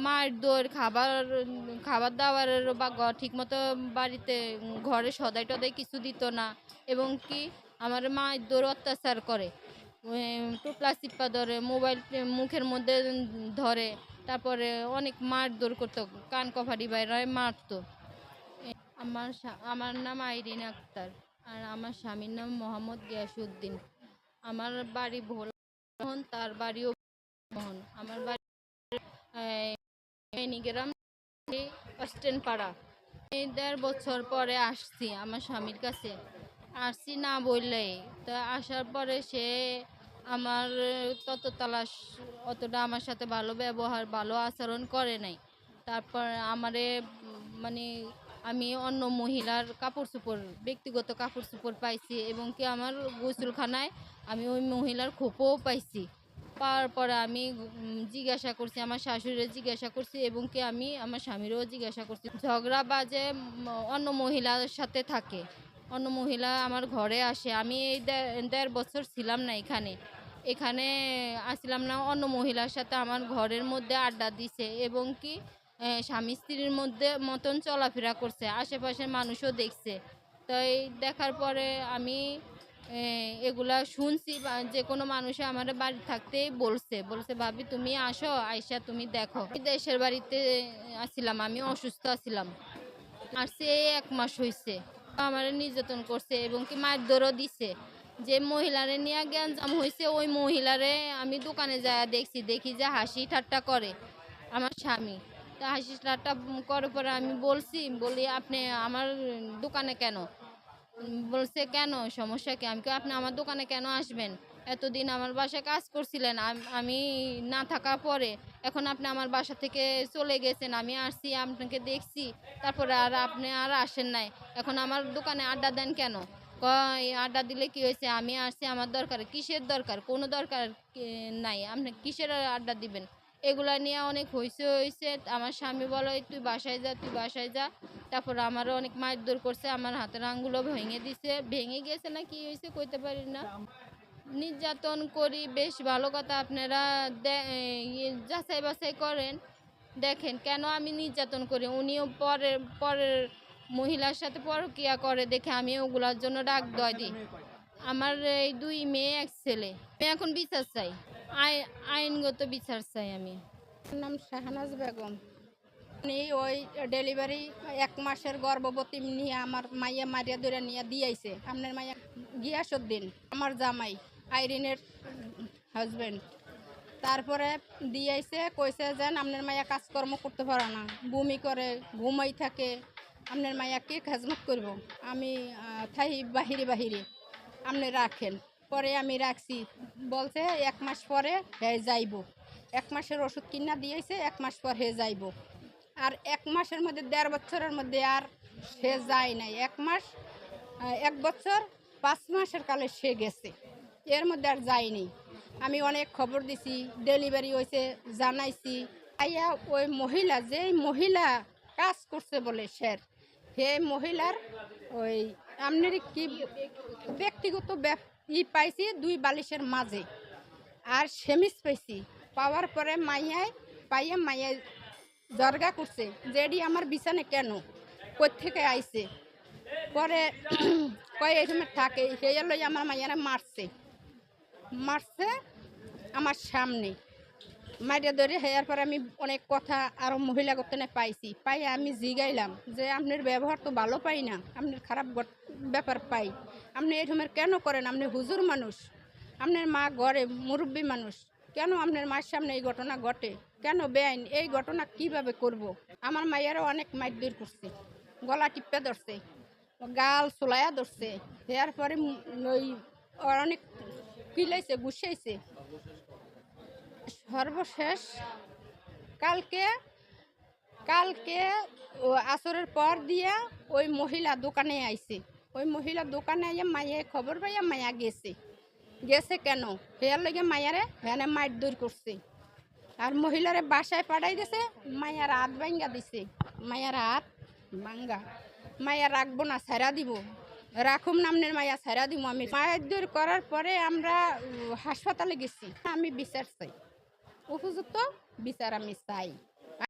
মায়ের দোর, খাবার খাবার দাবারের বা ঘ- ঠিকমতো বাড়িতে, ঘরে সদাই টদাই কিছু দিত না। এবং কি আমার মায়ের দোর অত্যাচার করে। টোপলা চিপ্পা ধরে, মোবাইল, মুখের মধ্যে ধরে। তারপরে অনেক মার দৌড় করতো, কান কফারি বাইরে মারতো। আমার আমার নাম আইরিন আক্তার আর আমার স্বামীর নাম মোহাম্মদ গিয়াসুদ্দিন আমার বাড়ি ভোলা তার বাড়িও মোহন আমার বাড়ি গ্রাম অস্টেন পাড়া। এই দেড় বছর পরে আসছি আমার স্বামীর কাছে। আসছি না বললে তো আসার পরে সে আমার তত তালাশ অতটা আমার সাথে ভালো ব্যবহার, ভালো আচরণ করে নাই। তারপর আমারে মানে আমি অন্য মহিলার কাপড় চোপড়, ব্যক্তিগত কাপড় চোপড় পাইছি এবং কি আমার গোসলখানায় আমি ওই মহিলার খোপও পাইছি। পাওয়ার পরে আমি জিজ্ঞাসা করছি, আমার শাশুড়িরে জিজ্ঞাসা করছি এবং কি আমি আমার স্বামীরও জিজ্ঞাসা করছি। ঝগড়া বাজে অন্য মহিলার সাথে থাকে, অন্য মহিলা আমার ঘরে আসে, আমি এই দেড় বছর ছিলাম না এখানে। এখানে আসলাম না, অন্য মহিলার সাথে আমার ঘরের মধ্যে আড্ডা দিছে এবং কি স্বামী স্ত্রীর মধ্যে মতন চলাফেরা করছে, আশেপাশের মানুষও দেখছে। তো এই দেখার পরে আমি এগুলা শুনছি যে কোনো মানুষে আমার বাড়ি থাকতেই বলছে। বলছে, ভাবি, তুমি আসো, আইসা তুমি দেখো। দেশের বাড়িতে আসছিলাম আমি অসুস্থ আছিলাম আর সে এক মাস হয়েছে আমার নির্যাতন করছে এবং কি মায়ের দৌড়ও দিছে। যে মহিলারে নিয়ে জ্ঞানজাম হয়েছে ওই মহিলারে আমি দোকানে যায় দেখছি, দেখি যে হাসি ঠাট্টা করে আমার স্বামী। তা হাসি ঠাট্টা করার পরে আমি বলছি, বলি, আপনি আমার দোকানে কেন? বলছে, কেন? সমস্যা কি? আমি আপনি আমার দোকানে কেন আসবেন? এতদিন আমার বাসায় কাজ করছিলেন, আমি না থাকার পরে এখন আপনি আমার বাসা থেকে চলে গেছেন, আমি আসছি, আপনাকে দেখছি, তারপরে আর আপনি আর আসেন নাই। এখন আমার দোকানে আড্ডা দেন কেন? আড্ডা দিলে কি হয়েছে? আমি আসছি, আমার দরকার, কিসের দরকার? কোনো দরকার নাই। আপনি কিসের আড্ডা দিবেন? এগুলা নিয়ে অনেক হয়েছে হয়েছে আমার স্বামী বলো, তুই বাসায় যা, তুই বাসায় যা। তারপর আমারও অনেক দৌড় করছে, আমার হাতের আঙ্গুলো ভেঙে দিছে। ভেঙে গেছে না কি হয়েছে কইতে পারি না। নির্যাতন করি, বেশ ভালো কথা আপনারা যাচাই বাছাই করেন। দেখেন কেন আমি নির্যাতন করি? উনিও পরের পরের মহিলার সাথে পরকিয়া করে দেখে আমি ওগুলার জন্য ডাক দয় দিই। আমার এই দুই মেয়ে, এক ছেলে। এখন বিচার চাই। আই- আইনগত বিচার চাই আমি। নাম শাহনাজ বেগম। উনি ওই ডেলিভারি এক মাসের গর্ভবতী নিয়ে আমার মাইয়া মারিয়া ধরে নিয়ে দিয়েছে। আপনার মাইয়া গিয়াসুদ্দিন আমার জামাই, আইরিনের হাজব্যান্ড তারপরে দিয়েছে, কইছে যেন আপনার মাইয়া কাজকর্ম করতে পারে না। বমি করে, ঘুমাই থাকে। আপনার মাইয়া কি খেজমত করব? আমি থাই বাহিরে বাহিরে। আপনি রাখেন। পরে আমি রাখছি। বলছে, এক মাস পরে হে যাইব। এক মাসের ওষুধ কিনা দিয়েছে, এক মাস পর হে যাইব। আর এক মাসের মধ্যে, দেড় বছরের মধ্যে আর সে যায় নাই। এক মাস এক বছর, পাঁচ মাসের কালে সে গেছে। এর মধ্যে আর যায়নি আমি অনেক খবর দিছি, ডেলিভারি হয়েছে, জানাইছি। আইয়া ওই মহিলা, যেই মহিলা কাজ করছে বলে স্যার হে মহিলার ওই আপনার কি ব্যক্তিগত ই পাইছি, দুই বালিশের মাঝে। আর সেমিস পাইছি। পাওয়ার পরে মাইয়ায়, পাইয়া মাইয়ায় জর্গা করছে। যেডি আমার বিছানে কেন? থেকে আইছে? পরে কয়, এই সময় থাকে, সেই লই আমার মাইয়ারা মারছে। মারছে আমার সামনে। মারিয়া ধরে হেয়ার পরে আমি অনেক কথা আরও মহিলা করতে পাইছি। পাই আমি জিগাইলাম যে, আপনার ব্যবহার তো ভালো পাই না, আপনার খারাপ ব্যাপার পাই। আপনি এই সময় কেন করেন? আপনি হুজুর মানুষ। আপনার মা ঘরে মুরব্বী মানুষ। কেন আপনার মায়ের সামনে এই ঘটনা ঘটে? কেন বেআইন? এই ঘটনা কীভাবে করব। আমার মায়েরও অনেক মাইর করছে। গলা টিপে ধরছে, গাল চোলায়া ধরছে। এর পরে ওই অনেক কিলাইছে, গুছাইছে। সর্বশেষ, কালকে কালকে আসরের পর দিয়া ওই মহিলা দোকানে আইছে। ওই মহিলা দোকানে আইয়া মাইয়া খবর পাইয়া মায়া গেছে। গেছে কেন? হেয়ার লগে মায়ারে হ্যানে মাইর দূর করছে। আর মহিলারে বাসায় পাঠাই দিছে মায়ার হাত ভাঙ্গা দিছে। মায়ার হাত ভাঙ্গা। মায়া রাখব না ছাড়া দিব। রাখুম নামনের মায়া ছাড়া দিব আমি। মায়ের দূর করার পরে আমরা হাসপাতালে গেছি। আমি বিচার চাই। উপযুক্ত বিচার আমি চাই।